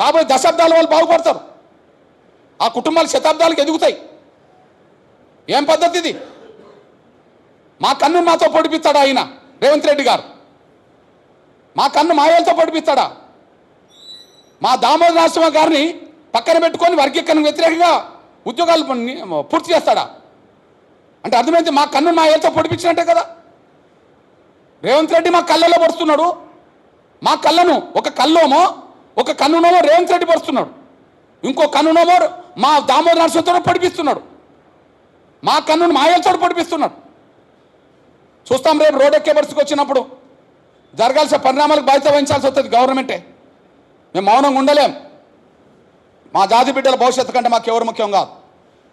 రాబోయే దశాబ్దాల వాళ్ళు బాగుపడతారు. ఆ కుటుంబాలు శతాబ్దాలకు ఎదుగుతాయి. ఏం పద్ధతి ఇది? మా కన్ను మాతో పొడిపిస్తాడా ఆయన? రేవంత్ రెడ్డి గారు. మా కన్ను మాయలతో పొడిపిస్తాడా? మా దామోదర నరసింహ గారిని పక్కన పెట్టుకొని వర్గీకరణ వ్యతిరేకంగా ఉద్యోగాలు పూర్తి చేస్తాడా? అంటే అర్థమైంది మా కన్ను మా ఏళ్ళతో పొడిపించినట్టే కదా? రేవంత్ రెడ్డి మా కళ్ళలో పడుతున్నాడు. మా కళ్ళను ఒక కల్లోమో ఒక కన్నునోమో రేవంత్ రెడ్డి పరుస్తున్నాడు. ఇంకో కన్నునోమో మా దామోదర నరసింహతో పడిపిస్తున్నాడు. మా కన్నును మా పడిపిస్తున్నాడు. చూస్తాం రేపు రోడ్ ఎక్కే పరిస్థితికి వచ్చినప్పుడు జరగాల్సిన పరిణామాలకు బాధ్యత వహించాల్సి వస్తుంది గవర్నమెంటే. మేము మౌనంగా ఉండలేం. మా జాతి బిడ్డల భవిష్యత్తు కంటే మాకు ఎవరు ముఖ్యం కాదు.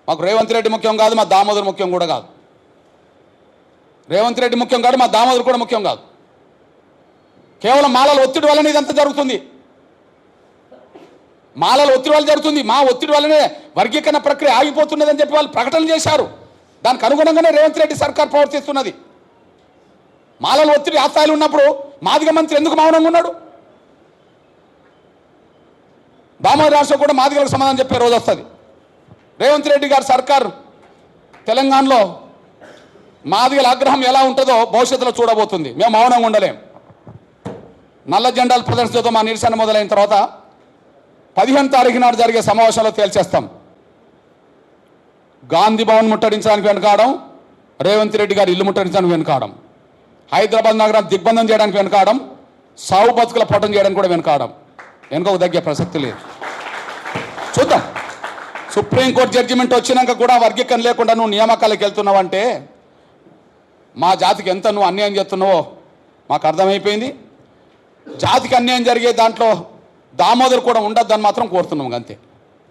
మాకు రేవంత్ రెడ్డి ముఖ్యం కాదు మా దామోదర్ ముఖ్యం కూడా కాదు. రేవంత్ రెడ్డి ముఖ్యం కాదు మా దామోదర్ కూడా ముఖ్యం కాదు. కేవలం మాలల ఒత్తిడి వల్లనే ఇదంతా జరుగుతుంది. మాలల ఒత్తిడి వల్ల జరుగుతుంది. మా ఒత్తిడి వల్లనే వర్గీకరణ ప్రక్రియ ఆగిపోతున్నదని చెప్పి వాళ్ళు ప్రకటన చేశారు. దానికి అనుగుణంగానే రేవంత్ రెడ్డి సర్కార్ ప్రవర్తిస్తున్నది మాలల ఒత్తిడి ఆ స్థాయిలో ఉన్నప్పుడు మాదిగ మంత్రి ఎందుకు మౌనంగా ఉన్నాడు? దామోదర రాష్ట్రం కూడా మాదిగలకు సమాధానం చెప్పే రోజు వస్తుంది. రేవంత్ రెడ్డి గారి సర్కార్ తెలంగాణలో మాదిగల ఆగ్రహం ఎలా ఉంటుందో భవిష్యత్తులో చూడబోతుంది. మేము మౌనంగా ఉండలేం. నల్ల జెండాల ప్రదర్శనతో మా నిరసన మొదలైన తర్వాత పదిహేను తారీఖు నాడు జరిగే సమావేశంలో తేల్చేస్తాం. గాంధీ భవన్ ముట్టడించడానికి వెనుకాడం రేవంత్ రెడ్డి గారి ఇల్లు ముట్టడించడానికి వెనుకాడం హైదరాబాద్ నగరం దిగ్బంధం చేయడానికి వెనుకాడం సావు బతుకుల పట్టం చేయడానికి కూడా వెనకాడడం వెనుకకు తగ్గే ప్రసక్తి లేదు. చూద్దాం. సుప్రీంకోర్టు జడ్జిమెంట్ వచ్చినాక కూడా వర్గీకరణ లేకుండా నువ్వు నియామకాలకు వెళ్తున్నావంటే మా జాతికి ఎంత నువ్వు అన్యాయం చేస్తున్నావో మాకు అర్థమైపోయింది. జాతికి అన్యాయం జరిగే దాంట్లో దామోదర్ కూడా ఉండొద్దని మాత్రం కోరుతున్నాం అంతే.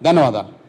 ధన్యవాదాలు.